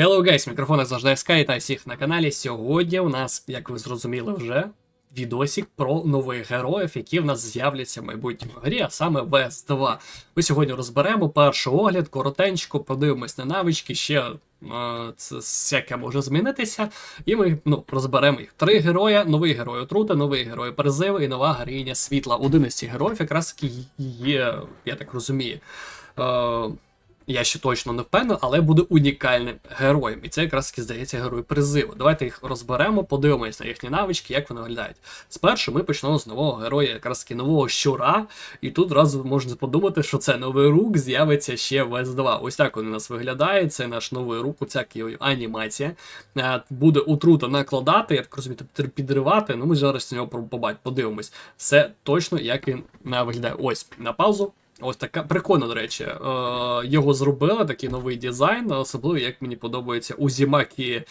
Hello guys, мікрофон завжди Sky та всіх на каналі. Сьогодні у нас, як ви зрозуміли вже, відосик про нових героїв, які в нас з'являться в майбутньому грі, а саме vs 2 Ми сьогодні розберемо перший огляд, коротенько, подивимось на навички, ще е, це всяке може змінитися. І ми ну, розберемо їх. Три героя, новий герой отрута, новий герой призиву і нова героїня світла. Один із цих героїв якраз є, я так розумію. Е, я ще точно не впевнений, але буде унікальним героєм. І це якраз таки здається герой призиву. Давайте їх розберемо, подивимось на їхні навички, як вони виглядають. Спершу ми почнемо з нового героя, якраз таки нового щура. І тут одразу можна подумати, що це новий рук з'явиться ще в S2. Ось так він у нас виглядає. Це наш новий рук, оця анімація. Е, Буде утрута накладати, я так розумію, підривати. Ну ми зараз на нього побачимо, подивимось. Все точно, як він е, виглядає. Ось на паузу. Ось така прикольно, до речі, е, його зробили такий новий дизайн, особливо як мені подобається Узімакі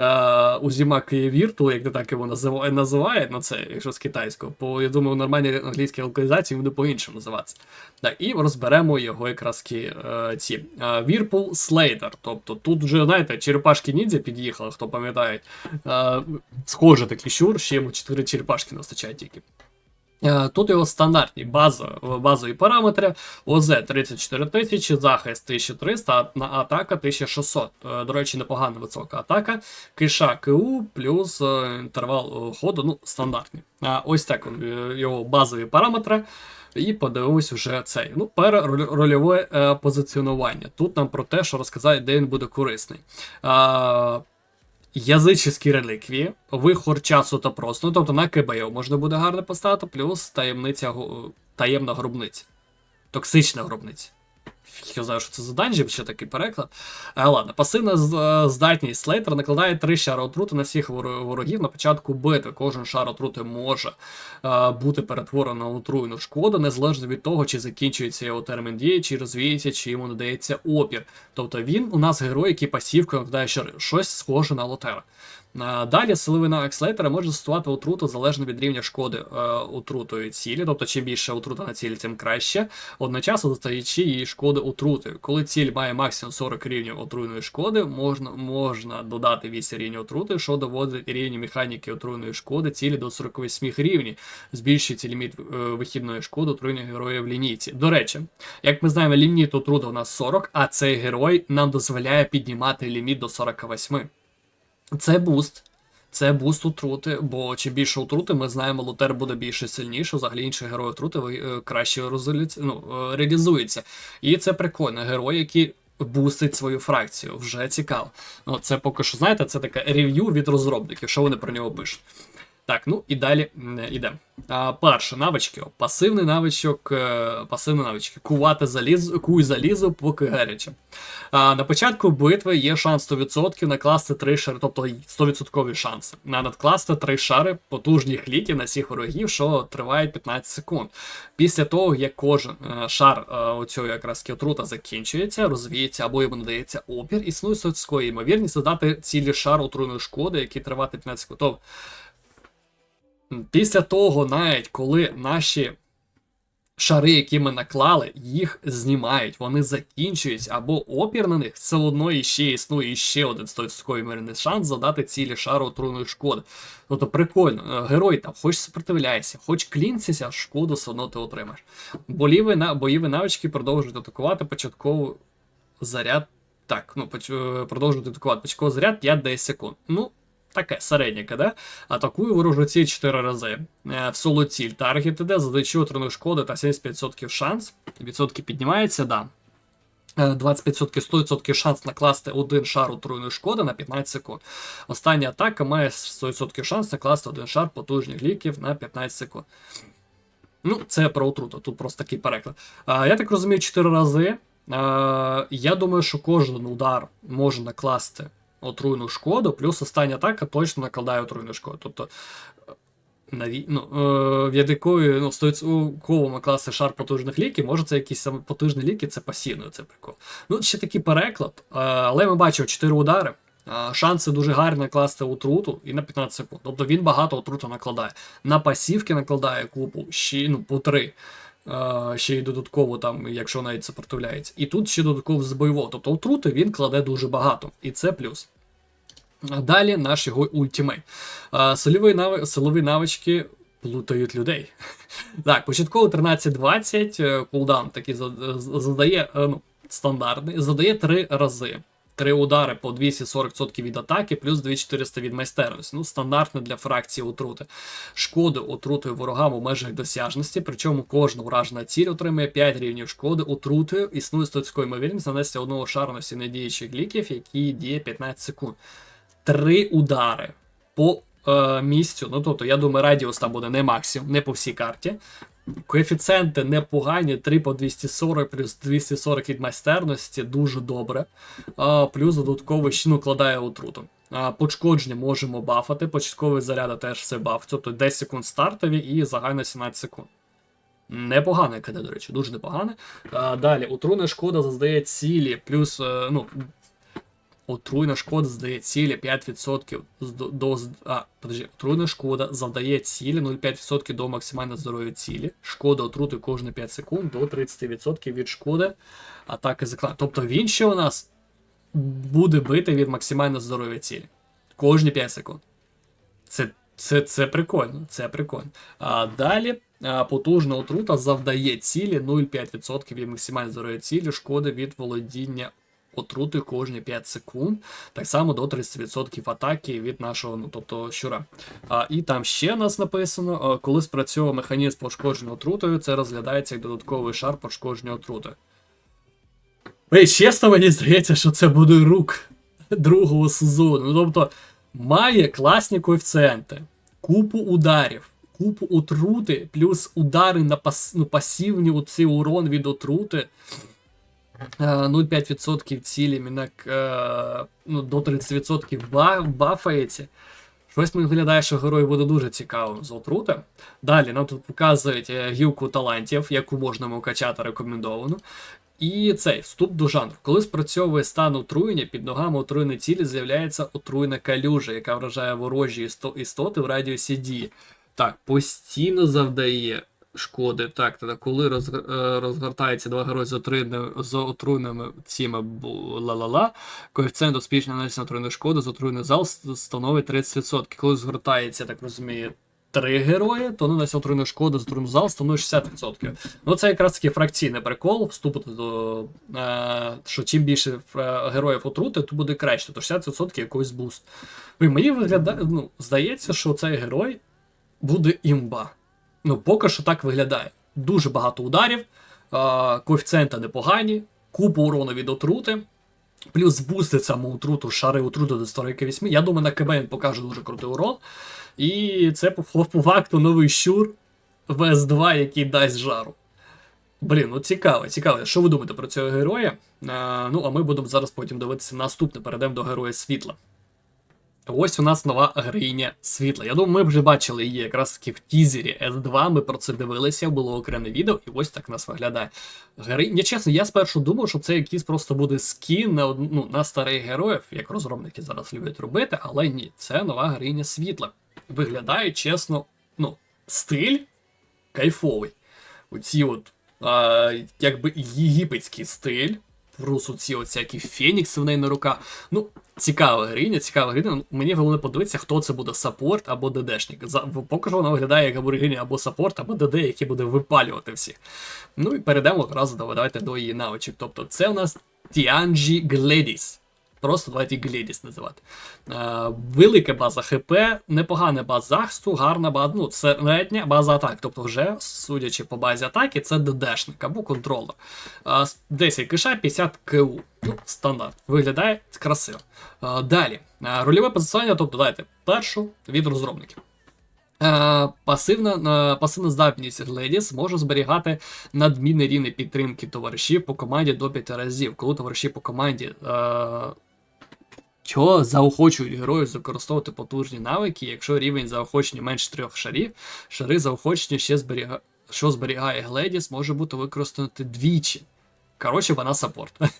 е, Узімакі Вірту, як так його називає, називає, ну це якщо з китайського. Бо я думаю, в нормальній англійській локалізації буде по-іншому називатися. Так, і розберемо його якраз ки, е, ці Вірпул Слейдер. Тобто тут вже, знаєте, черепашки ніндзя під'їхали, хто пам'ятає. Е, схоже такий щур, ще йому 4 черепашки не вистачає тільки. Е, Тут його стандартні базові, базові параметри. ОЗ 34 тисячі, захист 1300, атака 1600. Е, До речі, непогано висока атака. Киша КУ плюс е, інтервал ходу, ну, стандартний. Ось так його базові параметри. І подивимось вже цей. Ну, перерольове позиціонування. Тут нам про те, що розказати, де він буде корисний. Язичські реліквії, вихор часу та просто, тобто на КБ можна буде гарно поставити, плюс таємниця таємна гробниця. Токсична гробниця. Я знаю, що це за данжі, ще такий переклад. А, ладно, пасивна е, здатність Слейтер накладає три шари отрути на всіх ворогів на початку битви. Кожен шар отрути може а, е, бути перетворено на отруйну шкоду, незалежно від того, чи закінчується його термін дії, чи розвіється, чи йому надається опір. Тобто він у нас герой, який пасівкою накладає шари. Щось схоже на лотера. Далі силовина екслейтера може застосувати отруту залежно від рівня шкоди е, отрутою цілі, тобто чим більше отрута на цілі, тим краще, одночасно достаючи її шкоди отрути. Коли ціль має максимум 40 рівнів отруйної шкоди, можна можна додати 8 рівнів отрути, що доводить рівні механіки отруйної шкоди цілі до 48 рівнів, збільшується ліміт е, вихідної шкоди отруйних героїв в лінійці. До речі, як ми знаємо, ліміт отрути у нас 40, а цей герой нам дозволяє піднімати ліміт до 48. Це буст. Це буст отрути, бо чим більше отрути, ми знаємо, лотер буде більше сильніше, взагалі інші герої отрути краще краще ну, е, реалізуються. І це прикольно. Герой, який бустить свою фракцію. Вже цікаво. Ну, Це поки що, знаєте, це таке рев'ю від розробників, що вони про нього пишуть. Так, ну і далі йдемо. Перше, навички. Пасивний навичок, е, пасивні навички. Кувати залізо, куй залізо, поки гаряче. На початку битви є шанс 100% накласти 3 шари, тобто 100% шанси. На надкласти 3 шари потужних ліків на всіх ворогів, що триває 15 секунд. Після того, як кожен е, шар е, оцього якраз отрута закінчується, розвіється або йому надається опір, існує соцької ймовірність задати цілі шар отруйної шкоди, які тривати 15 секунд. Тобто, Після того, навіть коли наші шари, які ми наклали, їх знімають, вони закінчуються, або опір на них все одно іще існує ще один 100% мирний шанс задати цілі шару отруйної шкоди. Тобто прикольно, е, герой там, хоч сопротивляйся, хоч клінцися, шкоду все одно ти отримаєш. Боліві, бойові навички продовжують атакувати початковий заряд. Так, ну е, продовжують атакувати початковий заряд 5-10 секунд. Ну, таке середнє да? Атакує ворожу ціль 4 рази. Е, в соло ціль таргет іде, задаючи отриманої шкоди та 75% шанс. Відсотки піднімаються, да. 25% 100% шанс накласти один шар отруйної шкоди на 15 секунд. Остання атака має 100% шанс накласти один шар потужних ліків на 15 секунд. Ну, це про отруту, тут просто такий переклад. А, Я так розумію, 4 рази. А, Я думаю, що кожен удар може накласти отруйну шкоду, плюс остання атака точно накладає отруйну шкоду. Тобто наві... ну, е, від якої ну, стовідсотково класи шар потужних ліків, може це якісь саме потужні ліки, це пасівно, це прикол. Ну, ще такий переклад, е, але ми бачимо 4 удари. Е, шанси дуже гарні накласти отруту і на 15 секунд. Тобто він багато отруту накладає. На пасівки накладає купу ще ну, по 3. Ще й додатково, там, якщо навіть сопротивляється. І тут ще додатково з бойового. Тобто отрути він кладе дуже багато. І це плюс. Далі наш його ультимейт. Силові, нави... Силові навички плутають людей. Так, початково 13-20, е, кулдаун такий задає е, ну, стандартний, задає 3 рази. Три удари по 240% від атаки, плюс 2400 від майстерності. Ну, стандартно для фракції отрути. Шкоди отрутою ворогам у межах досяжності, причому кожна уражена ціль отримує 5 рівнів шкоди отрутою. Існує статською ймовірність нанести одного шару на всі недіючих ліків, які діє 15 секунд. Три удари по е, місцю. Ну тобто, я думаю, радіус там буде не максимум, не по всій карті. Коефіцієнти непогані, 3 по 240 плюс 240 від майстерності, дуже добре. А, плюс додатково ще ну, кладає отруту. А, пошкодження можемо бафати, початковий заряди теж все баф. Тобто 10 секунд стартові і загально 17 секунд. Непогане КД, до речі, дуже непогане. А, далі, отруйна шкода заздає цілі, плюс, е, ну, отруйна шкода здає цілі 5% до, а, подожди, отруйна шкода завдає цілі 0,5% до максимально здоров'я цілі. Шкода отрути кожні 5 секунд до 30% від шкоди атаки заклад. Тобто він ще у нас буде бити від максимально здоров'я цілі. Кожні 5 секунд. Це, це, це прикольно, це прикольно. А далі потужна отрута завдає цілі 0,5% від максимально здоров'я цілі, шкоди від володіння отрутою кожні 5 секунд. Так само до 30% атаки від нашого, ну тобто щура. А, і там ще у нас написано, коли спрацьовує механізм пошкодження отрутою, це розглядається як додатковий шар пошкодження отрутою. Ей, чесно, мені здається, що це буде рук другого сезону. Ну, тобто, має класні коефіцієнти, купу ударів, купу отрути, плюс удари на пас, ну, пасивні оці урон від отрути. Е, 0,5% цілі мінак е, ну, до 30% ба- бафається. Щось мені виглядає, що герой буде дуже цікавим з отрути. Далі нам тут показують е, гілку талантів, яку можна качати рекомендовану. І цей вступ до жанру. Коли спрацьовує стан отруєння, під ногами отруєної цілі з'являється отруєна калюжа, яка вражає ворожі істо- істоти в радіусі дії. Так, постійно завдає шкоди. Так, тоді коли роз, е, розгортається два герої з отруєними, з отруєними цими ла-ла-ла, коефіцієнт успішно нанесення отруєної шкоди з отруєний зал становить 30%. Коли згортається, так розумію, три герої, то нанесення отруєної шкоди з отруєний зал становить 60%. Ну, це якраз таки фракційний прикол, вступити до. Е, що чим більше героїв отрути, то буде краще, то 60% якийсь буст. Блін, мені виглядає, ну, здається, що цей герой буде імба. Ну, поки що так виглядає. Дуже багато ударів, коефіцієнти непогані, купу урону від отрути. Плюс збустить саму отруту, шари отрути до 148. Я думаю, на КБ він покаже дуже крутий урон. І це по, по факту новий щур ВС2, який дасть жару. Блін, ну цікаво, цікаво. Що ви думаєте про цього героя? А, ну, а ми будемо зараз потім дивитися наступне. Перейдемо до героя світла. Ось у нас нова героїня світла. Я думаю, ми вже бачили її якраз таки в тізері S2. Ми про це дивилися, було окреме відео, і ось так нас виглядає. Героїня, чесно, я спершу думав, що це якийсь просто буде скін на, ну, на старих героїв, як розробники зараз люблять робити, але ні, це нова героїня світла. Виглядає, чесно, ну, стиль кайфовий. Оці от, а, якби єгипетський стиль. Плюс оці от всякі фенікси в неї на руках. Ну, цікава гриня, цікава гриня. Ну, Мені головне подивитися, хто це буде саппорт або ДДшник. За, поки що вона виглядає як або гриня, або саппорт, або ДД, який буде випалювати всіх. Ну і перейдемо одразу давайте до її навичок. Тобто це у нас Тіанджі Гледіс. Просто давайте Гледіс називати. Е, велика база ХП, непогана база захисту, гарна база, ну, середня база атак. Тобто, вже, судячи по базі атаки, це ДДшник або контролер. Е, 10 киша, 50 КУ. Ну, стандарт. Виглядає красиво. Е, далі. Е, рольове позиціонування, тобто дайте першу від розробників. Е, Пасивна, е, пасивна здатність Гледіс може зберігати надмінний рівень підтримки товаришів по команді до 5 разів. Коли товариші по команді е, що заохочують героїв використовувати потужні навики, якщо рівень заохочення менше трьох шарів, шари заохочення ще зберіга... що зберігає Гледіс, може бути використано двічі. Коротше, вона саппорт.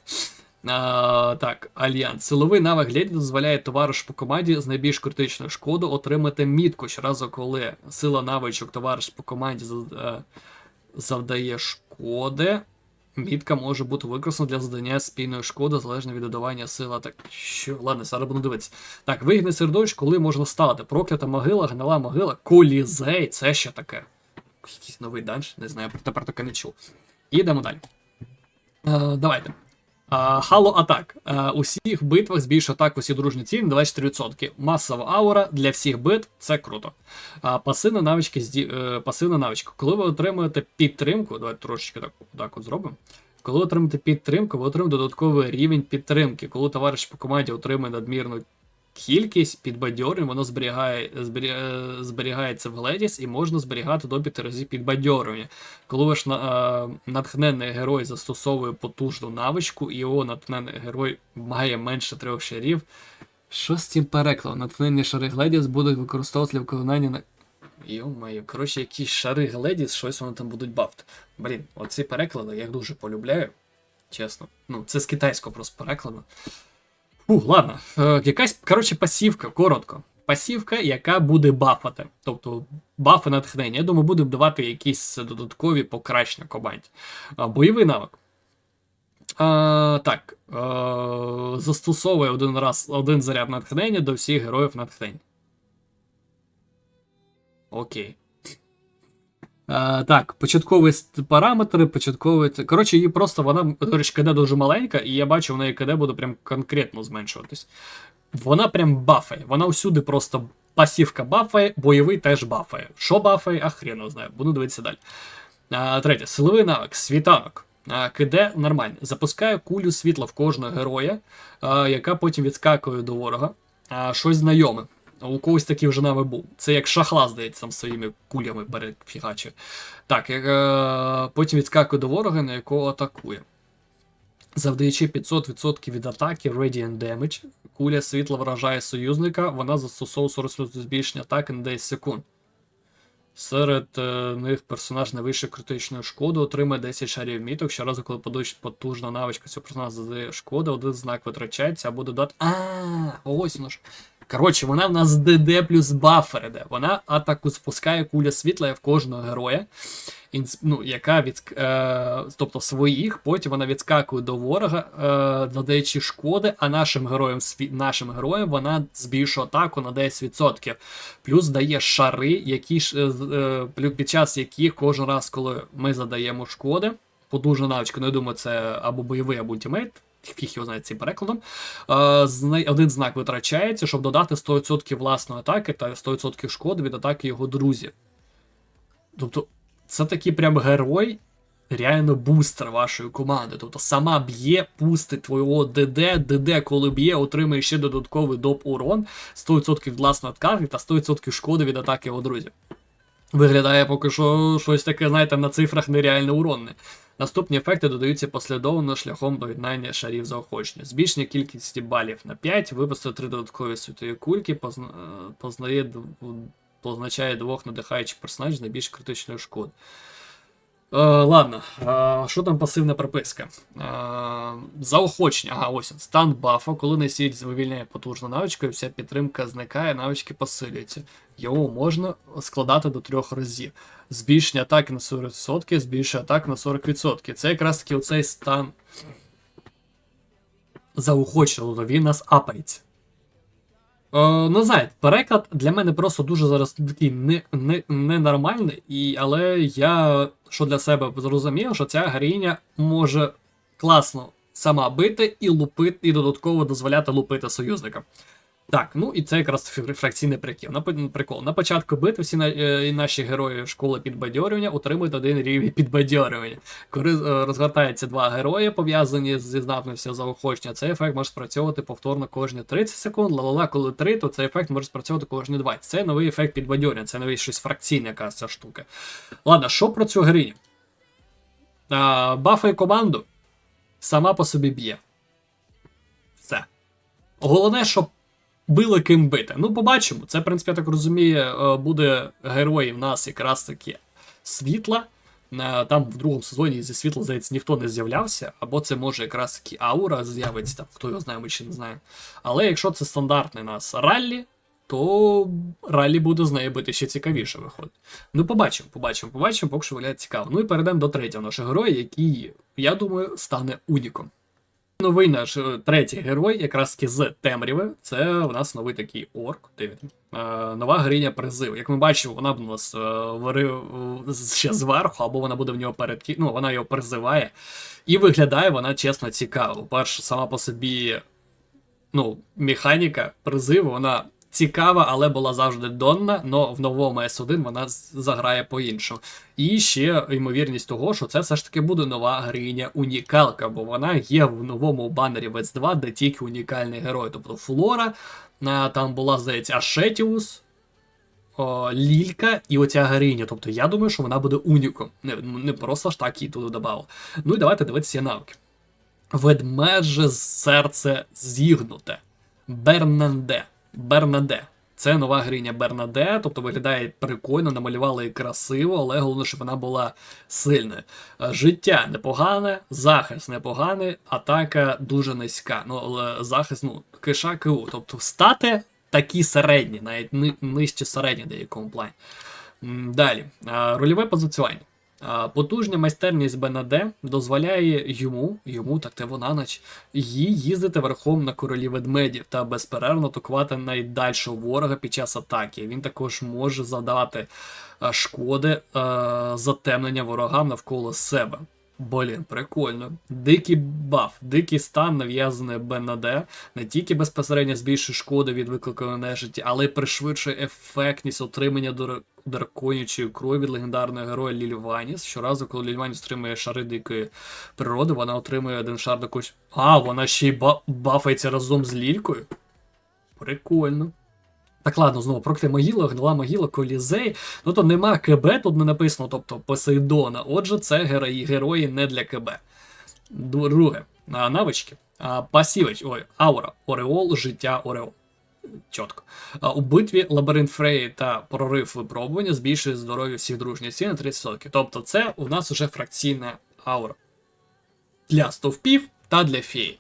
Так, Альянс. Силовий навик Гледі дозволяє товаришу по команді з найбільш критичною шкодою отримати мітку щоразу, коли сила навичок товариш по команді е, завдає шкоди. Мітка може бути використана для завдання спільної шкоди, залежно від додавання сила. Так що, ладно, зараз будемо дивитися. Так, вигідне середовище, коли можна стати. Проклята могила, гнила могила, колізей. Це що таке? Якийсь новий данж, не знаю, тепер таке не чув. Ідемо далі. Е, давайте. Хало атак. Е, у всіх битвах збільшує атаку всі дружні цілі на 24%. Масова аура для всіх битв це круто. А, пасивна навичка, е, пасивна навичка. Коли ви отримуєте підтримку, давайте трошечки так, так от зробимо. Коли отримаєте підтримку, ви отримуєте додатковий рівень підтримки. Коли товариш по команді отримує надмірну кількість підбадьорень, воно зберігає, збері... е, зберігається в Гледіс і можна зберігати до 5 разів підбадьорювання. Коли ваш е, натхненний герой застосовує потужну навичку, і його натхненний герой має менше трьох шарів. Що з цим перекладом? Натхненні шари Гледіс будуть використовувати для виконання на. Йо-моє, коротше, якісь шари Гледіс, щось вони там будуть бафти. Блін, оці переклади я їх дуже полюбляю. Чесно. Ну, це з китайського просто перекладу. Фух, ладно. Е, якась, коротше, пасівка, коротко. Пасівка, яка буде бафати. Тобто бафи натхнення. Я думаю, буде давати якісь додаткові покращення команді. А, бойовий навик. А, так. А, застосовує один раз один заряд натхнення до всіх героїв натхнення. Окей. А, так, початкові параметри, початкові. Коротше, її просто вона, КД дуже маленька, і я бачу, в неї КД буде прям конкретно зменшуватись. Вона прям бафає. Вона усюди просто пасівка бафає, бойовий теж бафає. Що бафає, а хрен знає. Буду дивитися далі. А, третє, силовий навик, світанок. А, КД нормально. Запускає кулю світла в кожного героя, а, яка потім відскакує до ворога. А, щось знайоме. У когось такий вже навик був. Це як шахла, здається, там своїми кулями перефігачує. Так, е, потім відскакує до ворога, на якого атакує. Завдаючи 500% від атаки Radiant Damage, куля світла вражає союзника, вона застосовує 40% збільшення атаки на 10 секунд. Серед е, них персонаж найвищої критичної шкоди отримає 10 шарів міток. Щоразу, коли подуч- потужна навичка цього персонажа задає шкоди, один знак витрачається або додати. А, ось воно ж. Коротше, вона в нас ДД плюс бафер іде. Вона атаку спускає куля світла в кожного героя, ну, яка від, е, тобто своїх, потім вона відскакує до ворога, е, додаючи шкоди, а нашим героям, нашим героям вона збільшує атаку на 10%. Плюс дає шари, які е, е, під час яких кожен раз, коли ми задаємо шкоди, потужна навичка, ну я думаю, це або бойовий, або ультимейт. Фіг його знає цим перекладом. Е, один знак витрачається, щоб додати 100% власної атаки та 100% шкоди від атаки його друзів. Тобто, це такий прям герой, реально бустер вашої команди. Тобто сама б'є, пустить твого ДД, ДД, коли б'є, отримує ще додатковий доп урон, 100% власної атаки та 100% шкоди від атаки його друзів. Виглядає поки що щось таке, знаєте, на цифрах нереально уронне. Наступні ефекти додаються послідовно шляхом доєднання шарів заохочення. Збільшення кількості балів на 5, випустити 3 додаткові світові кульки, позна... е, познає позначає двох надихаючих персонажів найбільш критичної шкодою. Е, ладно, е, що там пасивна прописка? Е, заохочення. Ага, ось. Стан бафа, коли носій вивільняє потужну навичку, і вся підтримка зникає, навички посилюються. Його можна складати до трьох разів. Збільшення атаки на 40%, збільшення атаки на 40%. Це якраз таки оцей стан заохочення, тобто він нас апається. Е, ну, знаєте, переклад для мене просто дуже зараз такий не, не, ненормальний, але я що для себе зрозумів, що ця героїня може класно сама бити і лупити, і додатково дозволяти лупити союзника. Так, ну і це якраз фракційний прикол. На, прикол. На початку битви всі е, і наші герої школи підбадьорювання отримують один рівень підбадьорювання. Коли е, розгортаються два герої, пов'язані зі здатністю заохочення, цей ефект може спрацьовувати повторно кожні 30 секунд. Ла-ла-ла, коли 3, то цей ефект може спрацьовувати кожні 20. Це новий ефект підбадьорювання, це новий щось фракційне якась ця штука. Ладно, що про цю героїню? А, бафає команду, сама по собі б'є. Все. Головне, щоб били ким бити. Ну, побачимо. Це, в принципі, я так розумію, е, буде герой в нас якраз таки світла. Е, Там в другому сезоні зі світла, здається, ніхто не з'являвся, або це може якраз таки аура з'явиться, там, хто його знає, ми ще не знаємо. Але якщо це стандартний нас раллі, то ралі буде з нею бити ще цікавіше виходить. Ну, побачимо, побачимо, побачимо, поки що виглядає цікаво. Ну і перейдемо до третього нашого героя, який, я думаю, стане уніком. Новий наш е, третій герой, якраз таки з темряви. Це у нас новий такий орк. Е, нова гриня призив. Як ми бачимо, вона б у нас е, ще зверху, або вона буде в нього перед Ну, вона його призиває. І виглядає вона чесно цікаво. Перше, сама по собі ну, механіка призиву, вона цікава, але була завжди донна, але в новому S1 вона заграє по-іншому. І ще ймовірність того, що це все ж таки буде нова гриня унікалка, бо вона є в новому банері в S2, де тільки унікальний герой. Тобто Флора, там була, здається, Ашетіус. Лілька і оця Гриня. Тобто я думаю, що вона буде уніком. Не, не просто ж так її туди додали. Ну і давайте дивитися навики. Ведмеже серце зігнуте. Бернанде. Бернаде. Це нова гриня Бернаде, тобто виглядає прикольно, намалювали її красиво, але головне, щоб вона була сильною. Е, Життя непогане, захист непоганий, атака дуже низька. Ну, захист, ну, киша КУ. Тобто стати такі середні, навіть ни- нижче середні деякому плані. Далі, А, рольове позиціонування. Потужня майстерність БНД дозволяє йому, йому, так те вона нач, їй їздити верхом на королі ведмедів та безперервно атакувати найдальшого ворога під час атаки. Він також може задати шкоди а, затемнення ворогам навколо себе. Блін, прикольно. Дикий баф, дикий стан нав'язаний БНД не тільки безпосередньо збільшує шкоди від викликаної нежиті, але й пришвидшує ефектність отримання дор- драконячої крові від легендарного героя Лілі Ваніс. Щоразу, коли Лілі Ваніс отримує шари дикої природи, вона отримує один шар до когось. А, вона ще й ба- бафається разом з Лількою. Прикольно. Так, ладно, знову проклята могила, гнила могила, колізей. Ну то нема КБ, тут не написано, тобто Посейдона. Отже, це герої, герої не для КБ. Друге, навички. Пасівич, ой, аура, Ореол, життя Ореол. Чітко. У битві лабіринт Фреї та прорив випробування збільшує здоров'я всіх дружніх сил на 30%. Тобто це у нас вже фракційна аура. Для стовпів та для феї.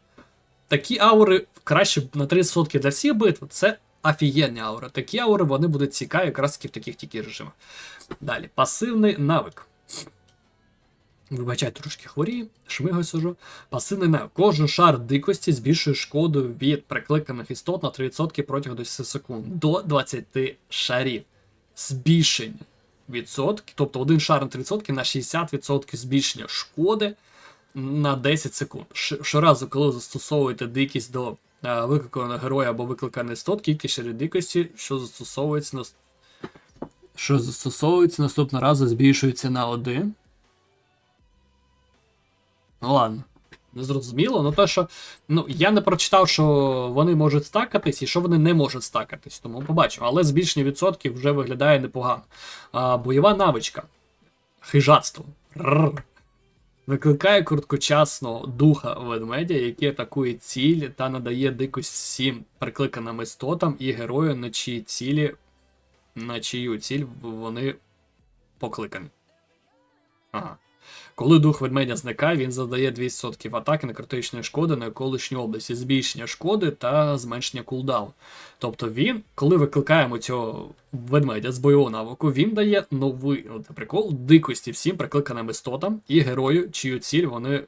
Такі аури краще на 30% для всіх битв. Це офігенні аури. Такі аури вони будуть цікаві якраз таки в таких тільки режимах. Далі, пасивний навик. Вибачайте, трошки хворію, шмигаю сижу. Пасивний навик. Кожен шар дикості збільшує шкоду від прикликаних істот на 3% протягом 10 секунд до 20 шарів. Збільшення відсотки, тобто один шар на 3% на 60% збільшення шкоди на 10 секунд. Щоразу, коли застосовуєте дикість до е, викликаного героя або викликаної істот, кількість дикості, що застосовується на що застосовується наступного разу, збільшується на 1. Ну ладно. Не зрозуміло, ну те, що. Ну, я не прочитав, що вони можуть стакатись і що вони не можуть стакатись, тому побачимо. Але збільшення відсотків вже виглядає непогано. А, бойова навичка. Хижацтво. Рррр. Викликає короткочасного духа ведмедя, який атакує ціль та надає дикость всім прикликаним істотам і герою, на чиї цілі, на чию ціль вони покликані. Ага. Коли дух ведмедя зникає, він задає 200% атаки на критичної шкоди на околишню області, збільшення шкоди та зменшення кулдауну. Тобто він, коли викликаємо цього ведмедя з бойового навику, він дає новий от, прикол дикості всім прикликаним істотам і герою, чию ціль вони.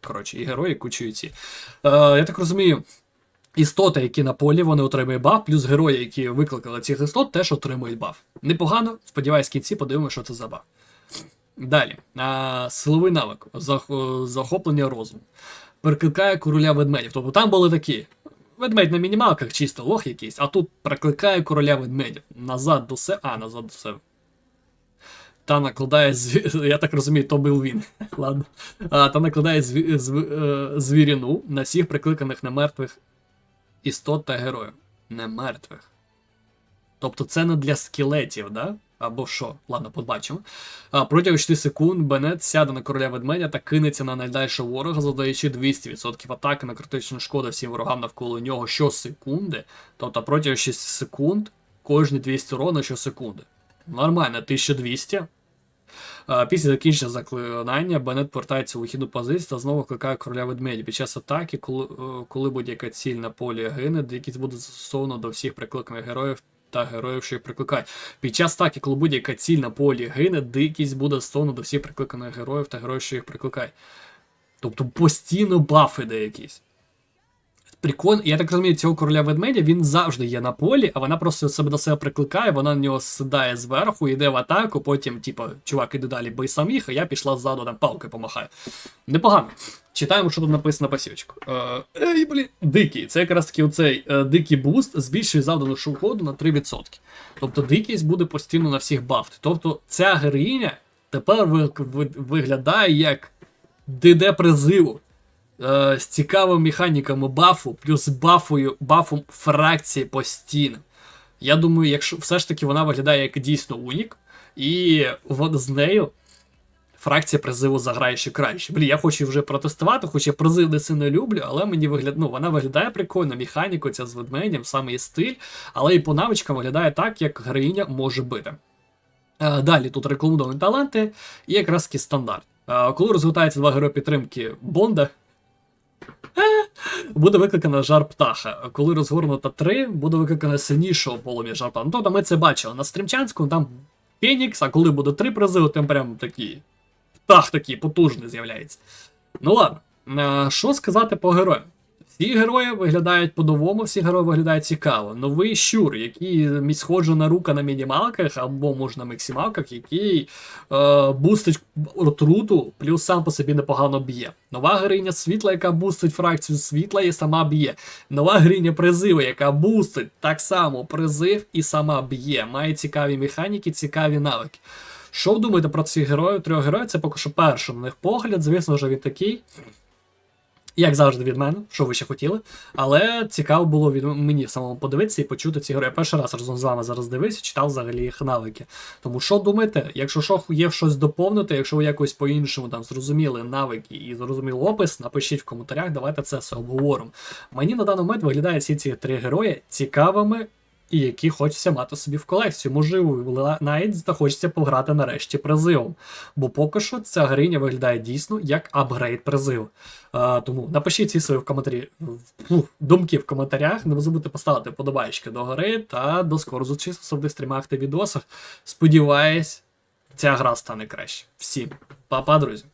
Коротше, і герої, яку чию. Е, я так розумію. Істоти, які на полі, вони отримують баф, плюс герої, які викликали цих істот, теж отримують баф. Непогано, сподіваюсь, в кінці подивимося, що це за баф. Далі. А, силовий навик. Зах- захоплення розуму. Прикликає короля ведмедів. Тобто там були такі. Ведмедь на мінімалках, чисто лох якийсь, а тут прикликає короля ведмедів. Назад до себе. А, назад до себе. Та накладає зві... Я так розумію, то був він. Ладно. А, та накладає зві... зв... е, звіріну на всіх прикликаних немертвих істот та героїв. Немертвих. Тобто це не для скелетів, да? Або що? Ладно, побачимо. Протягом 6 секунд Бенет сяде на короля ведмедя та кинеться на найдальшого ворога, задаючи 200% атаки на критичну шкоду всім ворогам навколо нього щосекунди. Тобто протягом 6 секунд кожні 200 урона щосекунди. Нормально, 1200. Е, Після закінчення заклинання Бенет повертається у вихідну позицію та знову кликає короля ведмедя. Під час атаки, коли, е, ціль на полі гине, дикість буде застосовано до всіх прикликаних героїв та героїв, що їх прикликають. Під час так, коли будь-яка ціль на полі гине, дикість буде стону до всіх прикликаних героїв та героїв, що їх прикликають. Тобто постійно бафи де якісь. Прикол, я так розумію, цього короля ведмедя він завжди є на полі, а вона просто себе до себе прикликає, вона на нього сідає зверху, йде в атаку, потім, типу, чувак, іди далі, бий сам їх, а я пішла ззаду там палки помахаю. Непогано. Читаємо, що тут написано на пасівочку. Е, ей, блін, дикий. Це якраз таки оцей е, дикий буст збільшує завдану шоу-ходу на 3%. Тобто дикість буде постійно на всіх бафти. Тобто ця героїня тепер ви, ви- виглядає як ДД призиву е, з цікавими механіками бафу, плюс бафою, бафом фракції постійно. Я думаю, якщо все ж таки вона виглядає як дійсно унік, і от з нею фракція призиву заграє ще краще. Блін, я хочу вже протестувати, хоч я призив не люблю, але мені вигляд... ну, вона виглядає прикольно, механіку ця з ведмедем, саме її стиль, але і по навичкам виглядає так, як героїня може бити. Е, Далі тут рекомендовані таланти і якраз стандарт. Е, Коли розгортаються два герої підтримки Бонда, буде викликана жар птаха. Коли розгорнута три, буде викликано сильнішого полум'я жар птаха. Ну, тобто ми це бачили на стрімчанську, там Фенікс, а коли буде три призиви, там прям такий птах такий потужний з'являється. Ну ладно, Е, що сказати по героям? Всі герої виглядають по-новому, всі герої виглядають цікаво. Новий щур, який мі- на рука на мінімалках або можна максималках, який е, бустить отруту, плюс сам по собі непогано б'є. Нова героїня світла, яка бустить фракцію світла і сама б'є. Нова героїня призиву, яка бустить так само призив і сама б'є. Має цікаві механіки, цікаві навики. Що ви думаєте про цих героїв? Трьох героїв? Це поки що перший на них погляд. Звісно ж, він такий. Як завжди від мене, що ви ще хотіли. Але цікаво було від мені самому подивитися і почути ці герої. Я перший раз разом з вами зараз дивився, читав взагалі їх навики. Тому що думаєте, якщо що є щось доповнити, якщо ви якось по-іншому там зрозуміли навики і зрозуміли опис, напишіть в коментарях, давайте це все обговоримо. Мені на даний момент виглядає всі ці три герої цікавими. І які хочеться мати собі в колекцію. Можливо, навіть захочеться пограти нарешті призивом. Бо поки що ця героїня виглядає дійсно як апгрейд призиву. А, тому напишіть ці свої в коментарі фу, думки в коментарях. Не забудьте поставити подобаєчки до гори та до скоро зустрічі в особливих стрімах та відосах. Сподіваюсь, ця гра стане краще. Всім па-па, друзі!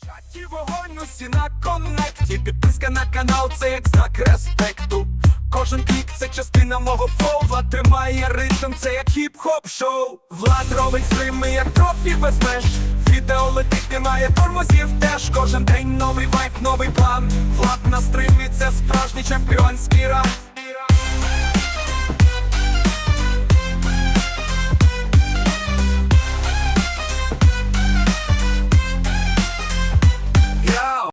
Чаті вогонь усі на коннекті Підписка на канал це як знак респекту Кожен клік це частина мого флоу. Влад тримає ритм, це як хіп-хоп шоу. Влад робить стрими, як трофі без меж. Відео летить, немає тормозів теж Кожен день новий вайп, новий план. Влад на стримі, це справжній чемпіонський раунд